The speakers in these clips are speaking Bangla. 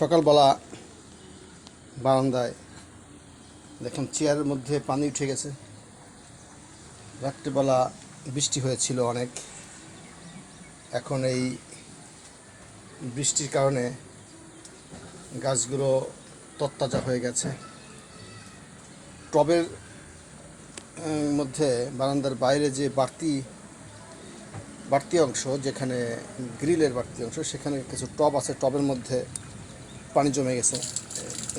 সকালবেলা বারান্দায় দেখুন চেয়ারের মধ্যে পানি উঠে গেছে। রাত্রিবেলা বৃষ্টি হয়েছিল অনেক। এখন এই বৃষ্টির কারণে গাছগুলো তত্তাজা হয়ে গেছে। টবের মধ্যে বারান্দার বাইরে যে বাড়তি বাড়তি অংশ যেখানে গ্রিলের বাড়তি অংশ, সেখানে কিছু টব আছে। টবের মধ্যে পানি জমে গেছে,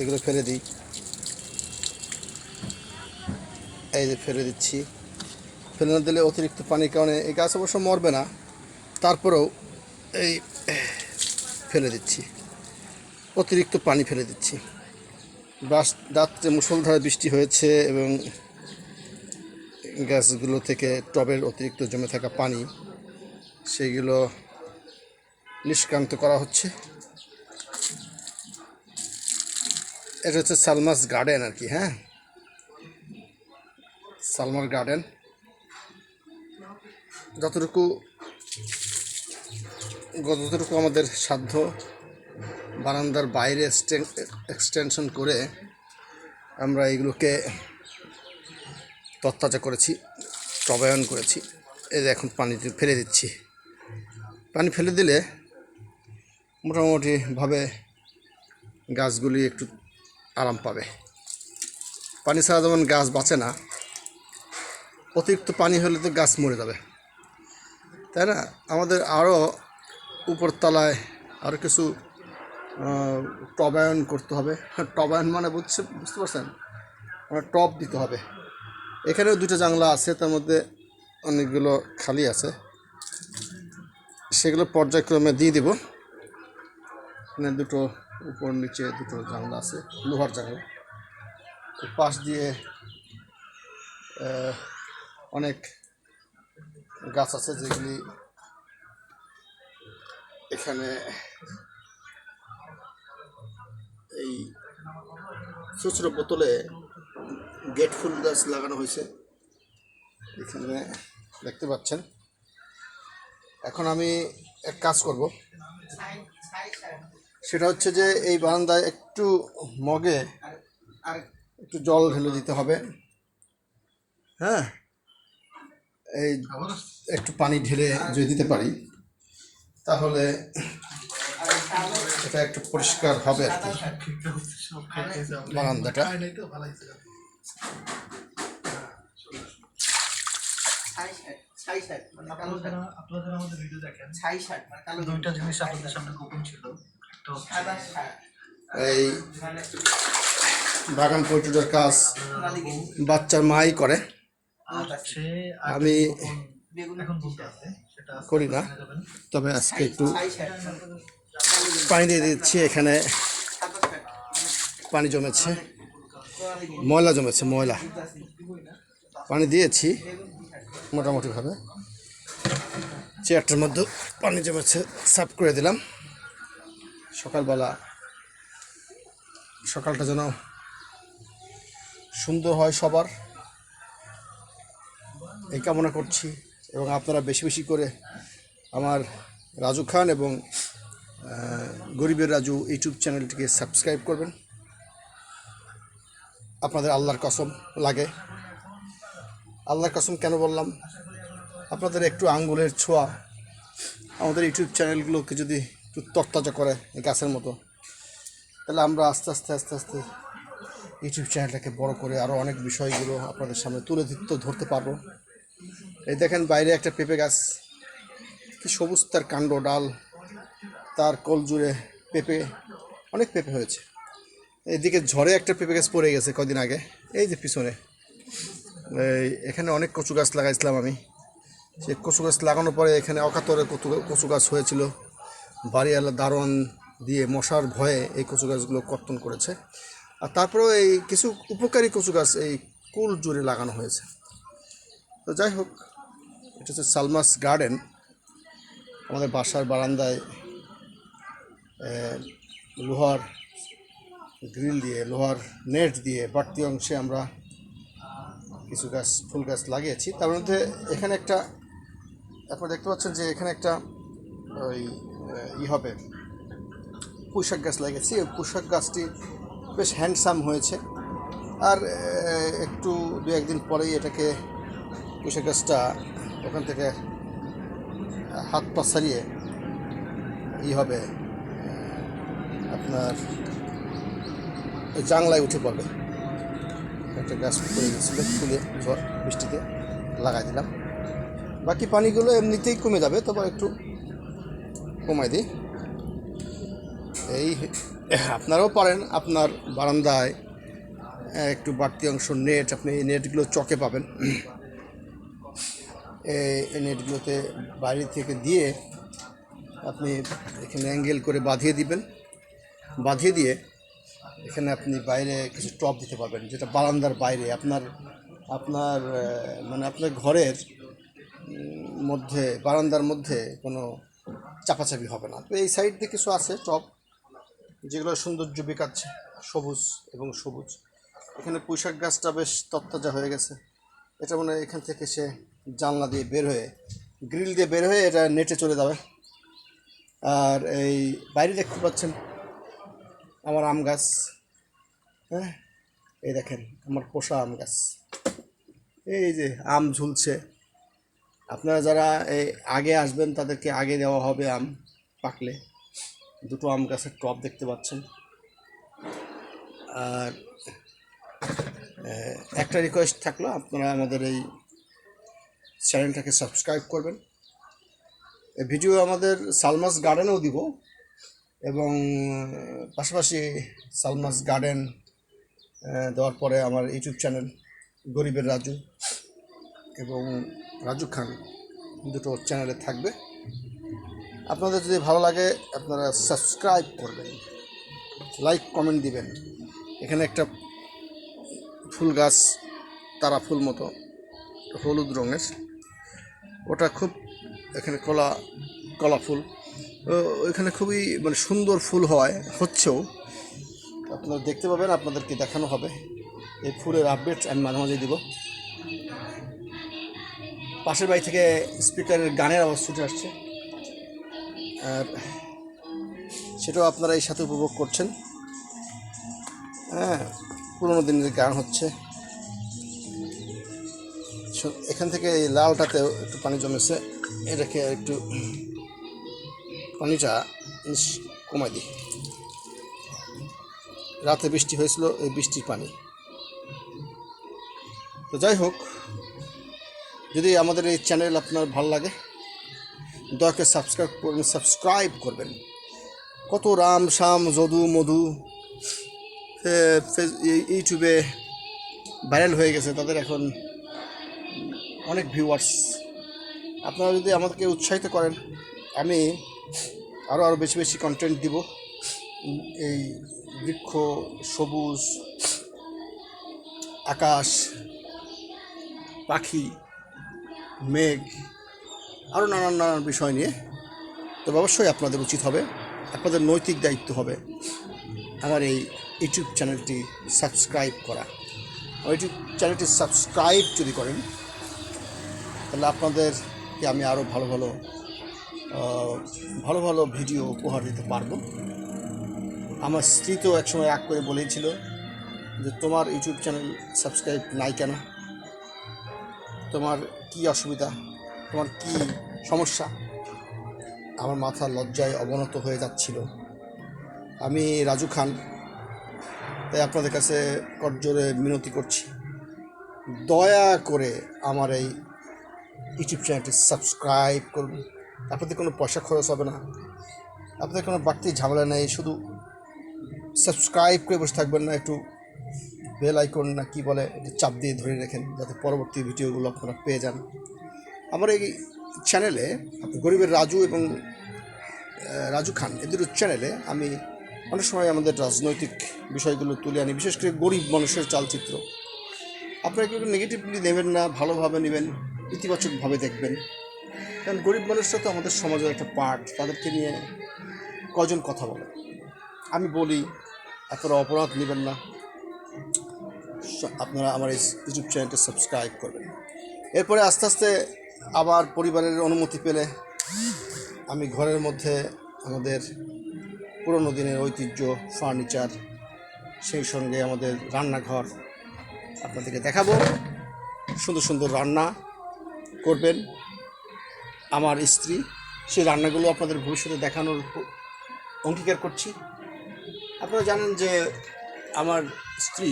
এগুলো ফেলে দিই। এই যে ফেলে দিচ্ছি। ফেলে না দিলে অতিরিক্ত পানির কারণে এই গাছ অবশ্য মরবে না, তারপরেও এই ফেলে দিচ্ছি। অতিরিক্ত পানি ফেলে দিচ্ছি। বাস, রাত্রে মুষলধারে বৃষ্টি হয়েছে এবং গাছগুলো থেকে টবের অতিরিক্ত জমে থাকা পানি সেইগুলো নিষ্কান্ত করা হচ্ছে। এটা হচ্ছে সালমাস গার্ডেন আর কি হ্যাঁ? সালমার গার্ডেন। যতটুকু যতটুকু আমাদের সাধ্য, বারান্দার বাইরে এক্সটেনশন করে আমরা এগুলোকে তত্তাজা করেছি টবায়ন করেছি। এই এখন পানি ফেলে দিচ্ছি। পানি ফেলে দিলে মোটামুটিভাবে গাছগুলি একটু আরাম পাবে। পানি ছাড়া যেমন গাছ বাঁচে না, অতিরিক্ত পানি হলে তো গাছ মরে যাবে। তাই না? আমাদের আরও উপরতলায় আরও কিছু টবায়ন করতে হবে। টবায়ন মানে বুঝছে, বুঝতে পারছেন? মানে টপ দিতে হবে। এখানেও দুটো জানলা আছে, তার মধ্যে অনেকগুলো খালি আছে। সেগুলো পর্যায়ক্রমে দিয়ে দিব। এখানে দুটো উপর নিচে দুটো জানলা আছে, লোহার জানলা। ওই পাশ দিয়ে অনেক গাছ আছে যেগুলি এখানে এই খুচরো বোতলে গেট ফুল গাছ লাগানো হয়েছে। এখানে দেখতে পাচ্ছেন। এখন আমি এক কাজ করব। সেটা হচ্ছে যে এই বারান্দায় একটু মগে একটু জল ঢেলে দিতে হবে। হ্যাঁ? এই একটু পানি ঢেলে যদি দিতে পারি তাহলে এটা একটু পরিষ্কার হবে আর কি। বারান্দাটা। ছাই শার্ট মানে কালো আপনারা আমাদের ভিডিও দেখেন। ছাই শার্ট মানে কালো দুইটা জিনিস আপনাদের সামনে গোপন ছিল। এই বাগান পরিচর্যার কাজ বাচ্চার মাই করে। আমি করি না, তবে আজকে একটু পানি দিয়ে দিচ্ছি এখানে। পানি জমেছে, ময়লা জমেছে, ময়লা। পানি দিয়েছি মোটামুটিভাবে। চেয়ারটার মধ্যে পানি জমেছে, সাফ করে দিলাম। সকালবেলা, সকালটা যেন সুন্দর হয় সবার। এই কামনা করছি এবং আপনারা বেশি বেশি করে আমার রাজু খান এবং গরিবের রাজু ইউটিউব চ্যানেলটিকে সাবস্ক্রাইব করবেন। আপনাদের আল্লাহর কসম লাগে। আল্লাহর কসম কেন বললাম? আপনাদের একটু আঙ্গুলের ছোঁয়া আমাদের ইউটিউব চ্যানেলগুলোকে যদি তরতাজা করে এই গাছের মতো। তাহলে আমরা আস্তে আস্তে আস্তে আস্তে ইউটিউব চ্যানেলটাকে বড় করে আরও অনেক বিষয়গুলো আপনাদের সামনে তুলে দিতে ধরতে পারব। এই দেখেন বাইরে একটা পেঁপে গাছ। কি সবুজ তার কাণ্ড ডাল, তার কোল জুড়ে পেঁপে, অনেক পেঁপে হয়েছে। এদিকে ঝড়ে একটা পেঁপে গাছ পড়ে গেছে কদিন আগে। এই যে পিছনে। এই এখানে অনেক কচু গাছ লাগাইছিলাম আমি। সেই কচু গাছ লাগানোর পরে এখানে অকাতরে কচু কচু গাছ হয়েছিল। বাড়িওয়ালা দারোয়ান দিয়ে মশার ভয়ে এই কচু গাছগুলো কর্তন করেছে। আর তারপরেও এই কিছু উপকারী কচু গাছ এই কুল জুড়ে লাগানো হয়েছে। তো যাই হোক, এটা হচ্ছে সালমাস গার্ডেন। আমাদের বাসার বারান্দায় লোহার গ্রিল দিয়ে, লোহার নেট দিয়ে বাড়তি অংশে আমরা কিছু গাছ, ফুল গাছ লাগিয়েছি। তার মধ্যে এখানে একটা, আপনারা দেখতে পাচ্ছেন যে এখানে একটা ওই ই হবে। পুঁইশাক গাছ লাগিয়েছি। ওই পুঁইশাক গাছটি বেশ হ্যান্ডসাম হয়েছে। আর একটু দু একদিন পরেই এটাকে পুঁইশাক গাছটা ওখান থেকে হাত পা সারিয়ে ই হবে আপনার জাংলায় উঠে পড়বে। একটা গাছ পড়ে গেছিল, ফুলে, ঝড়, বৃষ্টিতে লাগাই দিলাম। বাকি পানিগুলো এমনিতেই কমে যাবে, তবে একটু কমাই দিই। এই, আপনারাও পারেন আপনার বারান্দায় একটু বাড়তি অংশ নেট আপনি এই নেটগুলো চকে পাবেন। এই নেটগুলোতে বাইরে থেকে দিয়ে আপনি এখানে অ্যাঙ্গেল করে বাঁধিয়ে দিবেন। বাঁধিয়ে দিয়ে এখানে আপনি বাইরে কিছু টপ দিতে পারবেন, যেটা বারান্দার বাইরে। আপনার আপনার মানে আপনার ঘরের মধ্যে, বারান্দার মধ্যে কোনো চাপাচাপি হবে না। তো এই সাইড দিয়ে কিছু আছে টপ যেগুলো সৌন্দর্য বিকাচ্ছে, সবুজ এবং সবুজ। এখানে পুঁইশাক গাছটা বেশ তত্তাজা হয়ে গেছে। এটা মানে এখান থেকে সে জানলা দিয়ে বের হয়ে, গ্রিল দিয়ে বের হয়ে এটা নেটে চলে যাবে। আর এই বাইরে দেখতে পাচ্ছেন আমার আম গাছ হ্যাঁ? এই দেখেন, আমার পোষা আম গাছ। এই যে আম ঝুলছে। আপনারা যারা এই আগে আসবেন, তাদেরকে আগে দেওয়া হবে আম পাকলে। দুটো আম গাছের টপ দেখতে পাচ্ছেন। আর একটা রিকোয়েস্ট থাকল, আপনারা আমাদের এই চ্যানেলটাকে সাবস্ক্রাইব করবেন। এই ভিডিও আমাদের সালমাস গার্ডেনেও দিব এবং, পাশাপাশি সালমাস গার্ডেন দেওয়ার পরে আমার ইউটিউব চ্যানেল গরিবের রাজু। এবং রাজু খান দুটো চ্যানেলে থাকবে। আপনাদের যদি ভালো লাগে, আপনারা সাবস্ক্রাইব করবেন লাইক কমেন্ট দিবেন। এখানে একটা ফুল গাছ, তারা ফুল মতো, হলুদ রঙের। ওটা খুব, এখানে কলা কলা ফুল। ওইখানে খুবই মানে সুন্দর ফুল হয়, হচ্ছেও। আপনারা দেখতে পাবেন, আপনাদেরকে দেখানো হবে। এই ফুলের আপডেট আমি মাঝে মাঝে দিব। পাশের বাড়ি থেকে স্পিকারের গানের আওয়াজ ছুটে আসছে। আর সেটাও আপনারা এই সাথে উপভোগ করছেন। হ্যাঁ পুরোনো দিনের গান হচ্ছে। এখান থেকে এই লালটাতে একটু পানি জমেছে। এটাকে একটু পানিটা কমাই দিই। রাতে বৃষ্টি হয়েছিল, এই বৃষ্টির পানি। তো যাই হোক যদি আমাদের এই চ্যানেল আপনার ভালো লাগে দয়া করে সাবস্ক্রাইব করবেন সাবস্ক্রাইব করবেন। কত রাম শাম যদু মধু ইউটিউবে ভাইরাল হয়ে গেছে, তাদের এখন অনেক ভিউয়ার্স আপনারা যদি আমাদেরকে উৎসাহিত করেন, আমি আরও আরও বেশি বেশি কন্টেন্ট দিব। এই বৃক্ষ, সবুজ, আকাশ, পাখি মেঘ আরও নানান নানান বিষয় নিয়ে। তবে অবশ্যই আপনাদের উচিত হবে, আপনাদের নৈতিক দায়িত্ব হবে আমার এই ইউটিউব চ্যানেলটি সাবস্ক্রাইব করা। আমার ইউটিউব চ্যানেলটি সাবস্ক্রাইব যদি করেন, তাহলে আপনাদেরকে আমি আরও ভালো ভালো ভালো ভালো ভিডিও উপহার দিতে পারব। আমার স্ত্রী তো একসময় এক করে বলেছিল যে, তোমার ইউটিউব চ্যানেল সাবস্ক্রাইব নাই কেন? তোমার কি অসুবিধা? তোমার কি সমস্যা? আমার মাথা লজ্জায় অবনত হয়ে যাচ্ছিল। আমি রাজু খান, তাই আপনাদের কাছে করজোরে মিনতি করছি। দয়া করে আমার এই ইউটিউব চ্যানেলটি সাবস্ক্রাইব করুন আপনাদের কোনো পয়সা খরচ হবে না। আপনাদের কোনো বাড়তি ঝামেলা নেই। শুধু সাবস্ক্রাইব করে বসে থাকবেন না, একটু বেল আইকন না কি বলে চাপ দিয়ে ধরে রাখেন যাতে পরবর্তী ভিডিওগুলো আপনারা পেয়ে যান। আমার এই চ্যানেলে আপনি গরিবের রাজু এবং রাজু খান, এই দুটো চ্যানেলে আমি অনেক সময় আমাদের রাজনৈতিক বিষয়গুলো তুলে আনি, বিশেষ করে গরিব মানুষের চালচিত্র। আপনারা কেউ নেগেটিভলি নেবেন না, ভালোভাবে নেবেন, ইতিবাচকভাবে দেখবেন। কারণ গরিব মানুষরা তো আমাদের সমাজের একটা পার্ট তাদেরকে নিয়ে কজন কথা বলে? আমি বলি আপনারা অপরাধ নেবেন না। আপনারা আমার এই ইউটিউব চ্যানেলটা সাবস্ক্রাইব করবেন। এরপরে আস্তে আস্তে আবার পরিবারের অনুমতি পেলে আমি ঘরের মধ্যে আমাদের পুরনো দিনের ঐতিহ্য ফার্নিচার সেই সঙ্গে আমাদের রান্নাঘর আপনাদেরকে দেখাবো। সুন্দর সুন্দর রান্না করবেন। আমার স্ত্রী, সেই রান্নাগুলো আপনাদের ভবিষ্যতে দেখানোর অঙ্গীকার করছি। আপনারা জানেন যে আমার স্ত্রী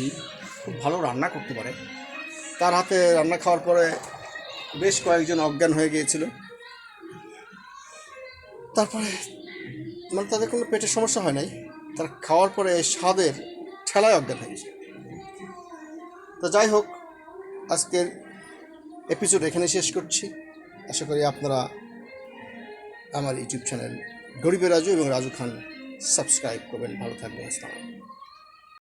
খুব ভালো রান্না করতে পারে। তার হাতে রান্না খাওয়ার পরে বেশ কয়েকজন অজ্ঞান হয়ে গিয়েছিল। তারপরে মানে তাদের কোনো পেটের সমস্যা হয় নাই। তার খাওয়ার পরে স্বাদের ঠেলায় অজ্ঞান হয়ে গেছে। তো যাই হোক, আজকের এপিসোড এখানে শেষ করছি। আশা করি আপনারা আমার ইউটিউব চ্যানেল গরিবের রাজু এবং রাজু খান সাবস্ক্রাইব করবেন। ভালো থাকবেন। আসসালাম